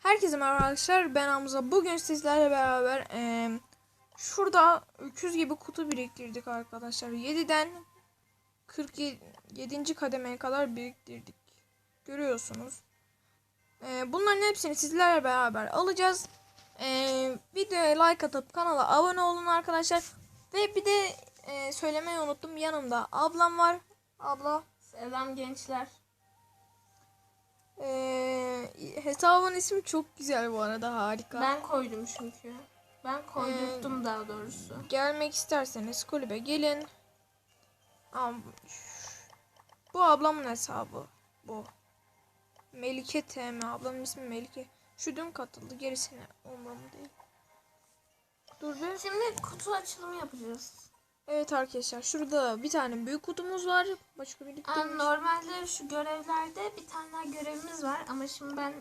Herkese merhaba arkadaşlar. Ben Hamza. Bugün sizlerle beraber eee, şurada öküz gibi kutu biriktirdik arkadaşlar. 7'den 47. kademeye kadar biriktirdik. Görüyorsunuz. Eee, bunların hepsini sizlerle beraber alacağız. Eee videoya like atıp kanala abone olun arkadaşlar. Ve bir de eee, söylemeyi unuttum. Yanımda ablam var. Abla. Selam gençler. Eee hesabın ismi çok güzel bu arada harika. Ben koydum çünkü. Ben koydurttum daha doğrusu. Gelmek isterseniz kulübe gelin. Am- Bu ablamın hesabı. Bu. Melike TM. Ablamın ismi Melike. Şu dün katıldı. Gerisini umurumda değil. Dur be. Şimdi kutu açılımı yapacağız. Evet arkadaşlar. Şurada bir tane büyük kutumuz var. Başka bir Aa, normalde şu görevlerde bir tane daha görevimiz var ama şimdi ben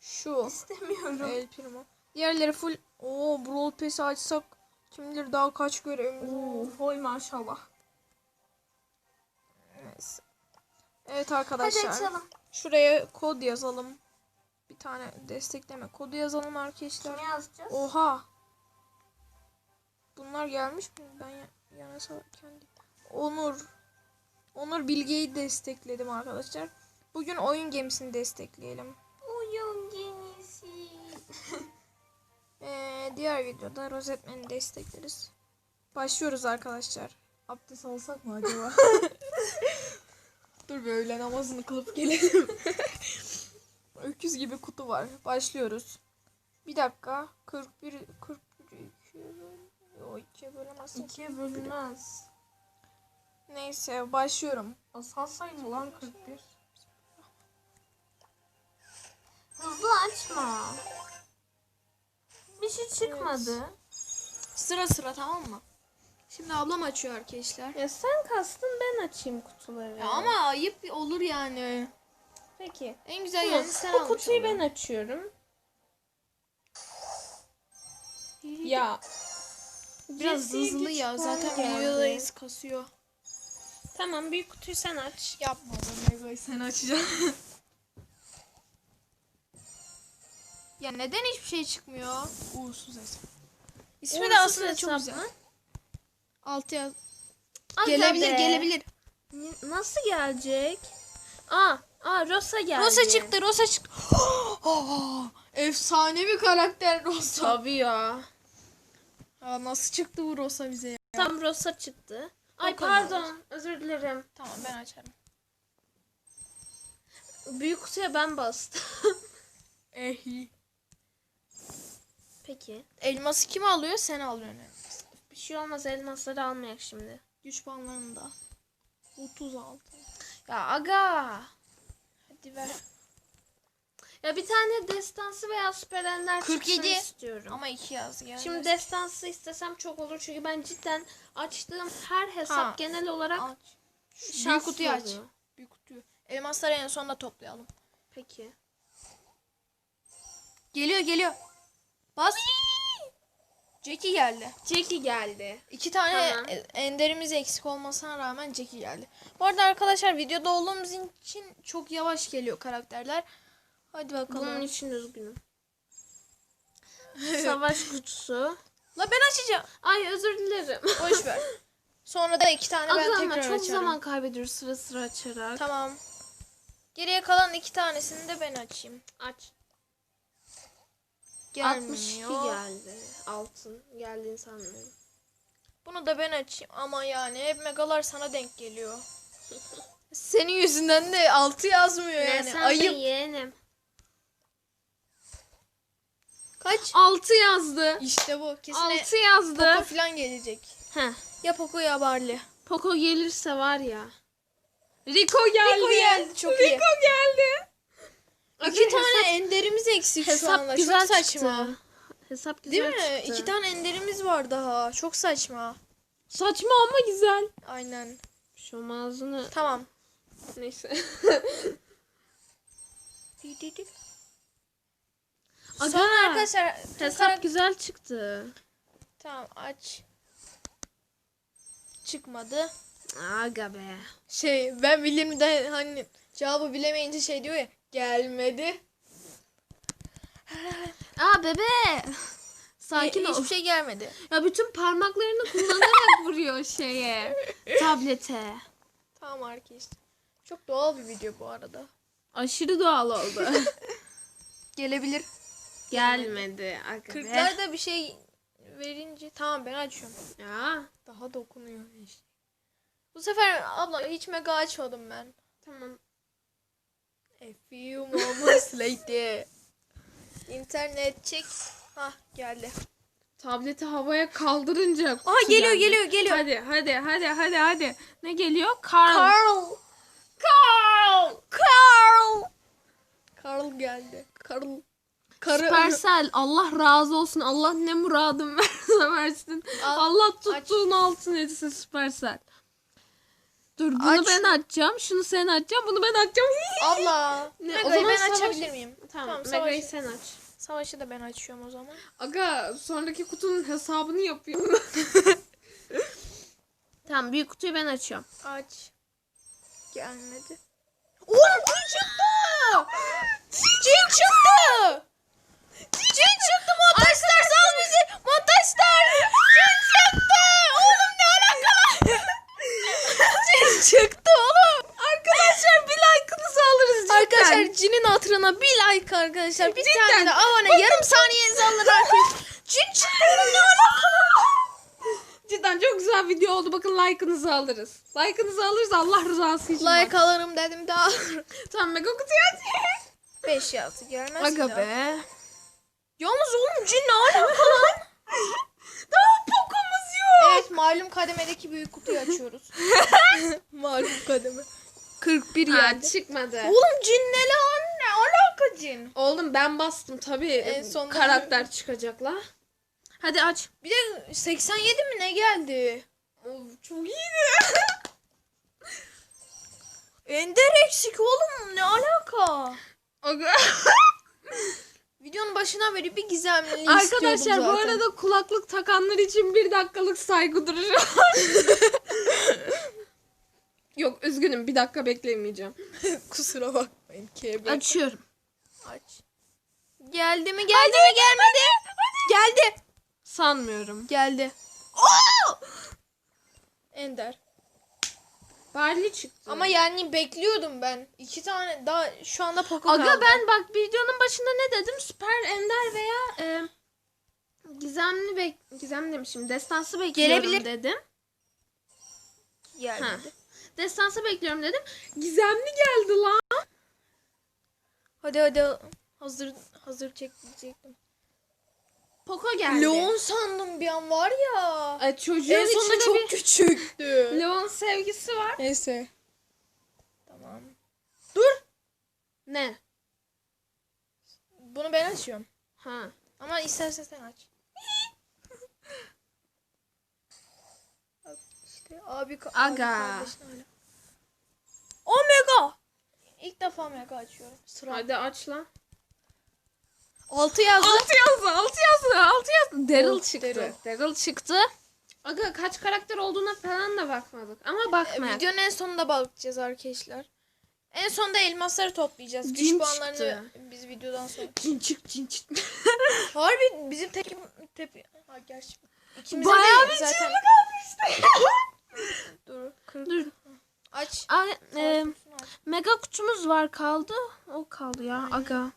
Şu. istemiyorum. El Primo. Diğerleri full. Oo Brawl Pass'i açsak kim bilir daha kaç görevimiz Oo, hoy maşallah. Neyse. Evet Hadi arkadaşlar. açalım. Şuraya kod yazalım. Bir tane destekleme kodu yazalım arkadaşlar. Kimi yazacağız? Oha. Bunlar gelmiş mi? Ben ya, yanasa kendi. Onur. Onur Bilge'yi destekledim arkadaşlar. Bugün oyun gemisini destekleyelim. Oyun gemisi. Ee, diğer videoda Rosetman'i destekleriz. Başlıyoruz arkadaşlar. Abdest alsak mı acaba? Dur böyle namazını kılıp gelelim. Öküz gibi kutu var. Başlıyoruz. Bir dakika. 41 41 2 o 2'ye bölemezsin. İkiye bölünmez. Neyse başlıyorum. Asal sayı mı lan 41? Hızlı açma. Bir şey çıkmadı. Sıra sıra tamam mı? Şimdi ablam açıyor arkadaşlar. Ya sen kastın ben açayım kutuları. Ya ama ayıp olur yani. Peki. En güzel Tamam, yani sen bu almış kutuyu ben açıyorum. Ya Biraz Birisi hızlı ya zaten geldi. videodayız kasıyor. tamam büyük kutuyu sen aç. Yapma be Mega'yı sen açacaksın. ya neden hiçbir şey çıkmıyor? Uğursuz hesap. İsmi de aslında çok güzel. mı? Altı yaz. Aga Gelebilir be. gelebilir. Nasıl gelecek? Aa, aa Rosa geldi. Rosa çıktı Rosa çıktı. Efsane bir karakter Rosa. Tabii ya. Aa, nasıl çıktı bu Rosa bize ya? Tam Rosa çıktı. Ay kadar. pardon. Özür dilerim. Tamam ben açarım. Büyük kutuya ben bastım. Ehi. Peki. Elması kim alıyor? Sen alıyorsun. Bir şey olmaz elmasları almayak şimdi. Güç puanlarını da. 36. Ya aga. Hadi ver. Ya bir tane destansı veya süper ender 47. çıksın istiyorum. Ama iki yaz geldi. Şimdi destansı istesem çok olur çünkü ben cidden açtığım her hesap Ha. genel olarak aç. Büyük kutuyu aç. oluyor. Büyük kutuyu. Elmasları en sonunda toplayalım. Peki. Geliyor geliyor. Bas. Jackie geldi. Jackie geldi. İki tane Tamam. e- enderimiz eksik olmasına rağmen Jackie geldi. Bu arada arkadaşlar videoda olduğumuz için çok yavaş geliyor karakterler. Hadi bakalım. Bunun için üzgünüm. Savaş kutusu. La ben açacağım. Ay özür dilerim. Boş ver. Sonra da iki tane ben Aga ama tekrar çok açarım. zaman kaybediyoruz sıra sıra açarak. Tamam. Geriye kalan iki tanesini de ben açayım. Aç. Gelmiyor. 62 geldi. Altın geldiğini sanmıyorum. Bunu da ben açayım ama yani hep megalar sana denk geliyor. Senin yüzünden de altı yazmıyor Ya yani. Ayıp. yeğenim. Kaç? 6 yazdı. İşte bu. Kesin 6 yazdı. Poco falan gelecek. Heh. Ya Poco ya Barley. Poco gelirse var ya. Rico geldi. Rico geldi, çok iyi. Rico geldi. İki Aga, tane enderimiz eksik şu hesap anda. güzel Çok saçma. çıktı. Hesap güzel Değil mi? çıktı. İki tane enderimiz var daha. Çok saçma. Saçma ama güzel. Aynen. Şu ağzını. Tamam. Neyse. Aga, arkadaşlar hesap güzel çıktı. Tamam aç. Çıkmadı. Aga be. Şey ben bilirim de hani cevabı bilemeyince şey diyor ya gelmedi. Aa bebe. Sakin E, ol. Hiçbir şey gelmedi. Ya bütün parmaklarını kullanarak vuruyor şeye. Tablete. Tamam arkadaşlar. Çok doğal bir video bu arada. Aşırı doğal oldu. Gelebilir. Gelmedi. Be. Kırklarda bir şey verince tamam ben açıyorum. Ya Daha dokunuyor işte. Bu sefer abla hiç mega açmadım ben. tamam. A few moments later. İnternet çek. Hah geldi. Tableti havaya kaldırınca. Kutu geliyor geldi. geliyor geliyor. Hadi hadi hadi hadi hadi. Ne geliyor? Carl. Carl. Carl. Carl. Carl geldi. Carl. Karı. Supercell Allah razı olsun. Allah ne muradın verse versin. Al, Allah tuttuğun altın etsin Supercell. Dur bunu Aç. ben açacağım. Şunu sen açacaksın. Bunu ben açacağım. Abla. Ne, o Mega'yı zaman ben savaş- açabilir miyim? Tamam, Tamam, Mega'yı sen aç. Savaşı da ben açıyorum o zaman. Aga sonraki kutunun hesabını yapıyorum. tamam büyük kutuyu ben açıyorum. Aç. Gelmedi. Oğlum cin çıktı. Cin çıktı. Cin çıktı montajlar sal bizi. Montajlar. Cin çıktı. Oğlum ne alaka? Cin çıktı oğlum. Arkadaşlar bir like'ınızı alırız cidden. Arkadaşlar cinin hatırına bir like arkadaşlar. Bir Cidden. tane de abone yarım saniyenizi alın arkadaşlar. Cin çıktı oğlum ne alaka? Cidden çok güzel video oldu. Bakın like'ınızı alırız. Like'ınızı alırız Allah rızası için. Like alırım dedim daha. Tamam mega kutuyu aç. 5 yazdı gelmez Aga be. Yalnız oğlum cin ne alaka lan? Daha pokumuz yok. Evet malum kademedeki büyük kutuyu açıyoruz. malum kademe. 41 Ha, geldi. çıkmadı. Oğlum cin ne lan? Ne alaka cin? Oğlum ben bastım tabii. En sonunda- karakter çıkacak la. Hadi aç. Bir de 87 mi ne geldi? Of, çok iyiydi. Ender eksik oğlum ne alaka? Videonun başına beri bir gizemli istiyordum Arkadaşlar bu zaten. arada kulaklık takanlar için bir dakikalık saygı duruşu. Yok üzgünüm bir dakika beklemeyeceğim. Kusura bakmayın KB. Açıyorum. Aç. Geldi mi geldi mi gelmedi? Geldi. Sanmıyorum. Geldi. Ender. Barley çıktı. Ama yani bekliyordum ben. İki tane daha şu anda Poco Aga kaldı. ben bak videonun başında ne dedim? Süper Ender veya e, gizemli bek gizemli demişim. Destansı bekliyorum Gelebilir. dedim. Gelmedi. Destansı bekliyorum dedim. Gizemli geldi lan. Hadi hadi hazır hazır çek diyecektim. Poco geldi. Leon sandım bir an var ya. Ay, çocuğun en sonunda çok bir küçüktü. Leon sevgisi var. Neyse. Tamam. Ne? Bunu ben açıyorum. Ha. Ama istersen sen aç. İşte abi, Aga. Omega. İlk defa mega açıyorum. Sıra. Hadi aç lan. 6 yazdı. 6 yazdı, 6 yazdı, 6 yazdı. Daryl Oh, çıktı. Daryl. Daryl çıktı. Aga kaç karakter olduğuna falan da bakmadık. Ama E, bakma. Videonun en sonunda bakacağız arkadaşlar. En sonunda elmasları toplayacağız. Güç Cin puanlarını çıktı. biz videodan sonra. Cin çık, cin çık. Harbi bizim tek tep ha gerçi ikimize Bayağı de bir zaten dur 40 Dur. aç. Ay, e, mega kutumuz var kaldı. O kaldı ya aga.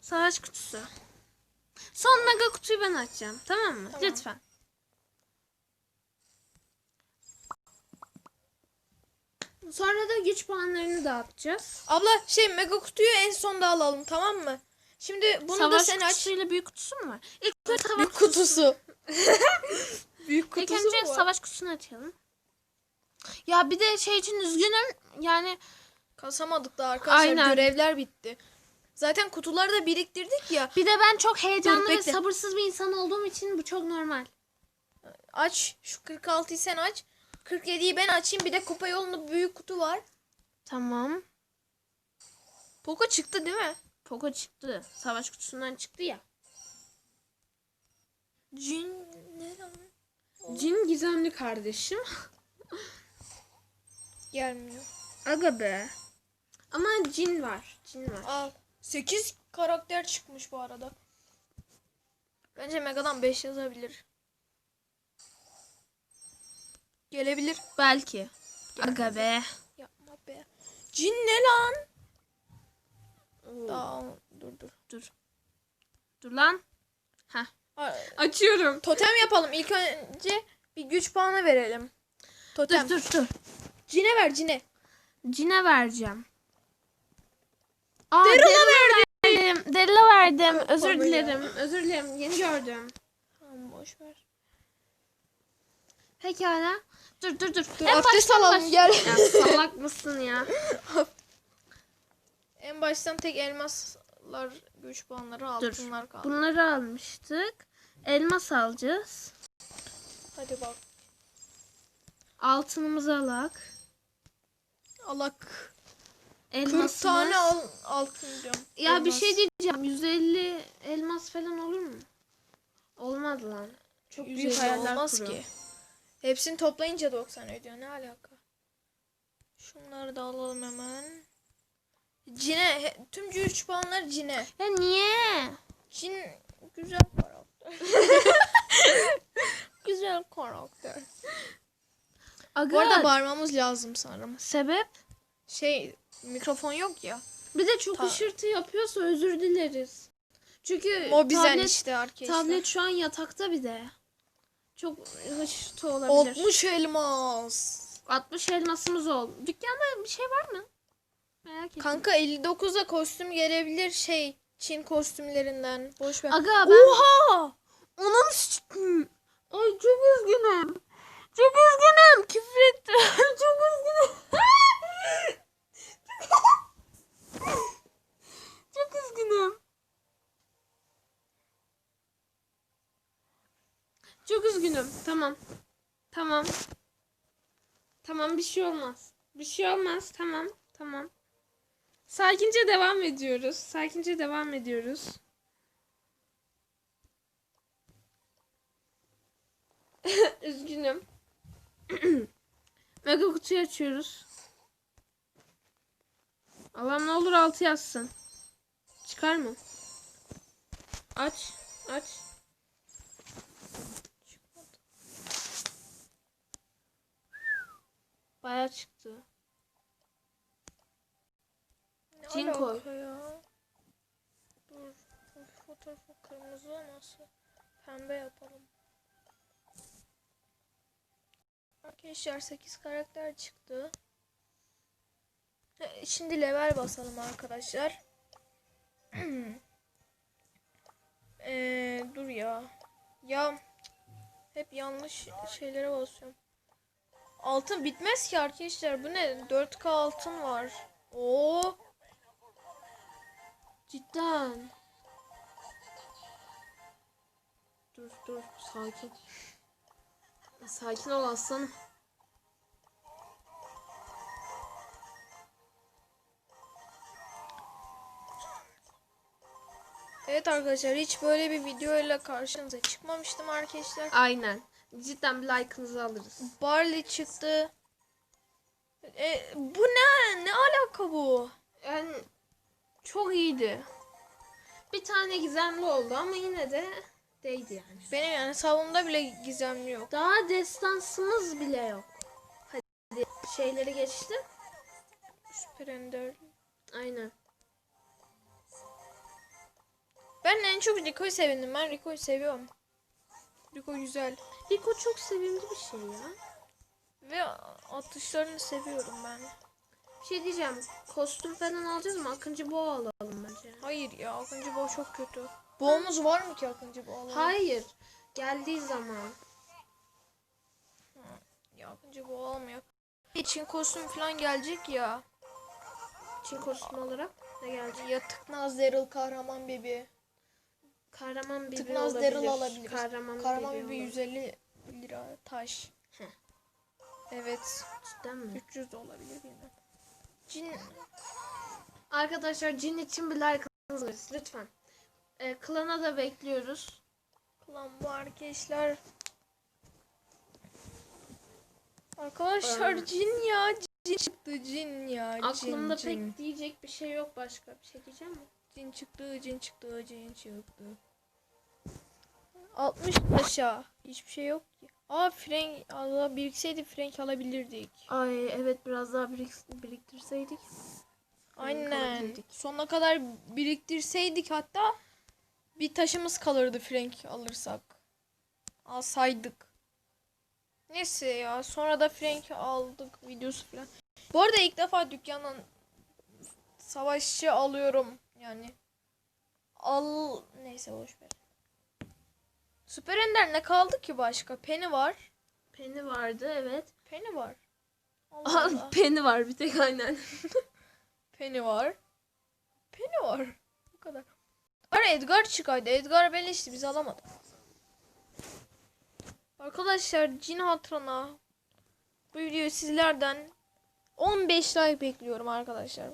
Savaş kutusu. Son mega kutuyu ben açacağım. Tamam mı? Tamam. Lütfen. Sonra da güç puanlarını dağıtacağız. Abla şey mega kutuyu en sonda alalım tamam mı? Şimdi bunu da savaş sen aç. kutusuyla büyük kutusu mu var? İlk önce savaş Büyük kutusu. Büyük İlk kutusu önce mu var? savaş kutusunu açalım. Ya bir de şey için üzgünüm. Yani Kasamadık da arkadaşlar Aynen. görevler bitti. Zaten kutuları da biriktirdik ya. bir de ben çok heyecanlı Dur, ve bekle. sabırsız bir insan olduğum için bu çok normal. Aç şu 46'yı sen aç. 47'yi ben açayım. Bir de kupa yolunda büyük kutu var. Tamam. Poco çıktı değil mi? Poco çıktı. Savaş kutusundan çıktı ya. Cin ne lan? Cin gizemli kardeşim. Gelmiyor. Aga be. Ama cin var. Cin var. Al. 8 karakter çıkmış bu arada. Bence Mega'dan 5 yazabilir. Gelebilir. Belki. Aga be. Yapma be. Cin ne lan? Oo, Daha dur dur. Dur. Dur lan. Aa, Açıyorum. Totem yapalım. İlk önce bir güç puanı verelim. Totem. Dur dur dur. Cine ver cine. Cine vereceğim. Aa, Daryl'a verdim. Daryl'a verdim. Özür baba ya. dilerim. Özür dilerim. Yeni gördüm. Tamam boş ver. Pekala. Dur dur dur. Dur, En abdest alalım, baş- gel. Ya salak mısın ya? En baştan tek elmaslar güç puanları altınlar kaldı. Bunları almıştık. Elmas alacağız. Hadi bak. Altınımızı alak. Alak. 40 Elmasımız. tane al, altın diyorum. Ya bir Elmas. şey diyeceğim. 150 elmas falan olur mu? Olmaz lan. Çok büyük 150 hayaller olmaz kuruyorum. ki. Hepsini toplayınca 90 ediyor. Ne alaka? Şunları da alalım hemen. Cine. tüm güç puanları Cine. Ya niye? Cin güzel karakter. güzel karakter. Aga. Bu arada bağırmamız lazım sanırım. sebep? Şey mikrofon yok ya. Bir de çok Ta- ışırtı yapıyorsa özür dileriz. Çünkü O bizden tablet, işte arkadaşlar. tablet şu an yatakta bir de. Çok ışırtı olabilir. 60 elmas. 60 elmasımız oldu. Dükkanda bir şey var mı? Merak ettim. Kanka 59'a kostüm gelebilir şey Çin kostümlerinden. Boş ver. Aga ben... Oha! Onun. Ay çok üzgünüm. Çok üzgünüm. Küfür ettim. çok üzgünüm. çok üzgünüm. Çok üzgünüm. Tamam. Tamam. Tamam bir şey olmaz. Bir şey olmaz. Tamam. Tamam. Sakince devam ediyoruz. Sakince devam ediyoruz. Üzgünüm. Mega kutuyu açıyoruz. Allah'ım ne olur altı yazsın. Çıkar mı? Aç. Aç. Baya çıktı. Ne Cin alaka koy. ya? Dur. Bu fotoğrafı kırmızı olması. Pembe yapalım. Arkadaşlar 8 karakter çıktı. E, Şimdi level basalım arkadaşlar. Eee dur ya. Ya hep yanlış şeylere basıyorum. Altın bitmez ki arkadaşlar. Bu ne? 4K altın var. Oo. Cidden. Dur dur sakin. Sakin ol aslanım. Evet arkadaşlar hiç böyle bir videoyla karşınıza çıkmamıştım arkadaşlar. Aynen. Cidden bir like'ınızı alırız. Barley çıktı. E, bu ne? Ne alaka bu? Yani çok iyiydi. Bir tane gizemli oldu ama yine de değdi yani. Benim yani savunumda bile gizemli yok. Daha destansımız bile yok. Hadi şeyleri geçtim. Süper Ender. Aynen. Ben en çok Rico'yu sevindim. Ben Rico'yu seviyorum. Rico güzel. Rico çok sevimli bir şey ya. Ve atışlarını seviyorum ben. Bir şey diyeceğim. Kostüm falan alacağız mı? Akıncı boğa alalım bence. Hayır ya Akıncı Boğa çok kötü. Boğumuz var mı ki Akıncı Boğa'la? Hayır. Geldiği zaman. Ya Akıncı Boğa olmuyor. İçin kostüm falan gelecek ya. Çin kostüm olarak ne gelecek? Ya Tıknaz Daryl kahraman bebi. Kahraman bibi Tıknaz olabilir. Daryl alabiliriz. Kahraman, Kahraman bibi olabilir. 150 lira taş. Heh. Evet. Cidden mi? 300 de olabilir bilmem. Cin Arkadaşlar cin için bir like atınız lütfen. Ee, klana da bekliyoruz. Lan bu arkadaşlar. Arkadaşlar Ee, cin ya cin çıktı cin ya Aklımda cin, cin. pek diyecek bir şey yok başka. Bir şey diyeceğim mi? Cin çıktı, cin çıktı, cin çıktı. 60 aşağı. Hiçbir şey yok ki. Aa frenk Allah birikseydi frenk alabilirdik. Ay evet biraz daha birik- biriktirseydik. Aynen. Sonuna kadar biriktirseydik hatta bir taşımız kalırdı frenk alırsak. Alsaydık. Neyse ya sonra da frenk aldık videosu falan. Bu arada ilk defa dükkandan savaşçı alıyorum yani. Al neyse boş ver. Süper Ender ne kaldı ki başka? Penny var. Penny vardı evet. Penny var. Allah Allah. Penny var bir tek aynen. Penny var. Penny var. Bu kadar. Ara Edgar çıkaydı. Edgar beleşti. Biz alamadık. Arkadaşlar cin hatırına bu videoyu sizlerden 15 like bekliyorum arkadaşlar.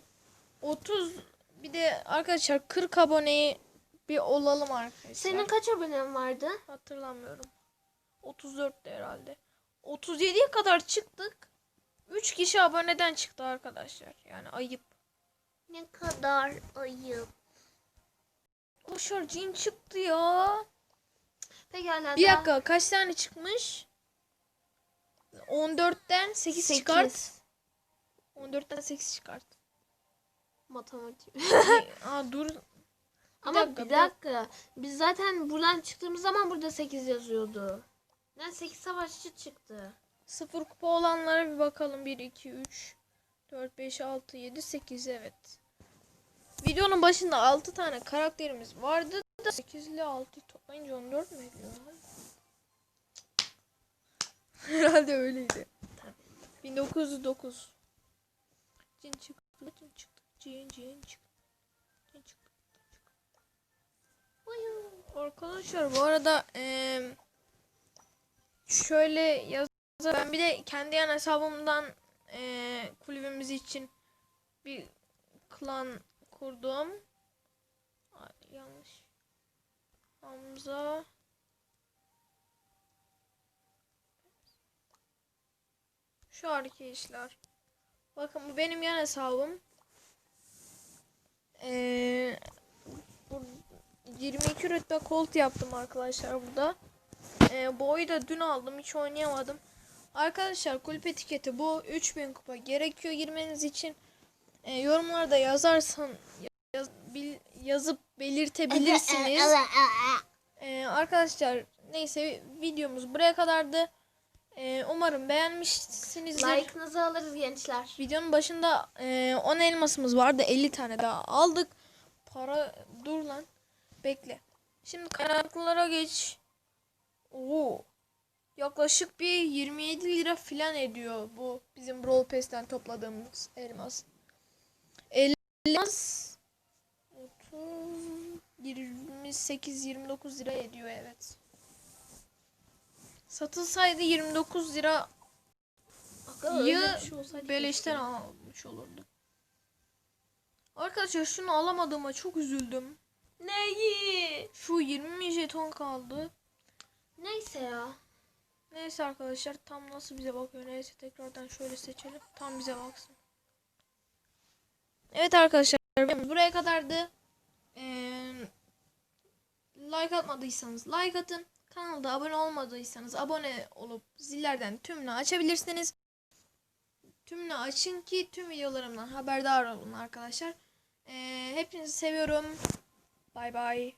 30 bir de arkadaşlar 40 aboneyi bir olalım arkadaşlar. Senin kaç abonen vardı? Hatırlamıyorum. 34 de herhalde. 37'ye kadar çıktık. 3 kişi aboneden çıktı arkadaşlar. Yani ayıp. Ne kadar ayıp. Koşar cin çıktı ya. Pekala. Bir dakika kaç tane çıkmış? 14'ten 8, Sekiz. çıkart. 14'ten 8 çıkart. Matematik. Aa dur. Ama dakika, bir bir dakika. Biz zaten buradan çıktığımız zaman burada 8 yazıyordu. Yani 8 savaşçı çıktı. Sıfır kupa olanlara bir bakalım. 1, 2, 3, 4, 5, 6, 7, 8 evet. Videonun başında 6 tane karakterimiz vardı da 8 ile 6 toplayınca 14 mü ediyor? Herhalde öyleydi. 1909. Cin çıktı, cin çıktı, cin cin çıktı. Cin çıktı. Arkadaşlar bu arada eee şöyle yaz ben bir de kendi yan hesabımdan eee kulübümüz için bir klan kurdum. Yanlış. Hamza Şu arkadaşlar. Bakın bu benim yan hesabım. Ee, bu 22 rütbe kolt yaptım arkadaşlar burada. Ee, bu oyunu da dün aldım. Hiç oynayamadım. Arkadaşlar kulüp etiketi bu. 3000 kupa gerekiyor girmeniz için. Ee, yorumlarda yazarsan yaz- bil- yazıp belirtebilirsiniz. Ee, arkadaşlar neyse videomuz buraya kadardı. Ee, umarım beğenmişsinizdir. Like'ınızı alırız gençler. Videonun başında e, 10 elmasımız vardı. 50 tane daha aldık. Para dur lan. Bekle. Şimdi kaynaklılara geç. Oo. Yaklaşık bir 27 lira filan ediyor bu bizim Brawl Pass'ten topladığımız elmas. Elmas 30 28 29 lira ediyor evet. Satılsaydı 29 lira ya beleşten almış olurdu. Arkadaşlar şunu alamadığıma çok üzüldüm. Neyi? Şu 20 jeton kaldı. Neyse ya. Neyse arkadaşlar tam nasıl bize bakıyor. Neyse tekrardan şöyle seçelim. Tam bize baksın. Evet arkadaşlar buraya kadardı. Ee, like atmadıysanız like atın. Kanalda abone olmadıysanız abone olup zillerden tümünü açabilirsiniz. Tümünü açın ki tüm videolarımdan haberdar olun arkadaşlar. Ee, hepinizi seviyorum. Bay bay.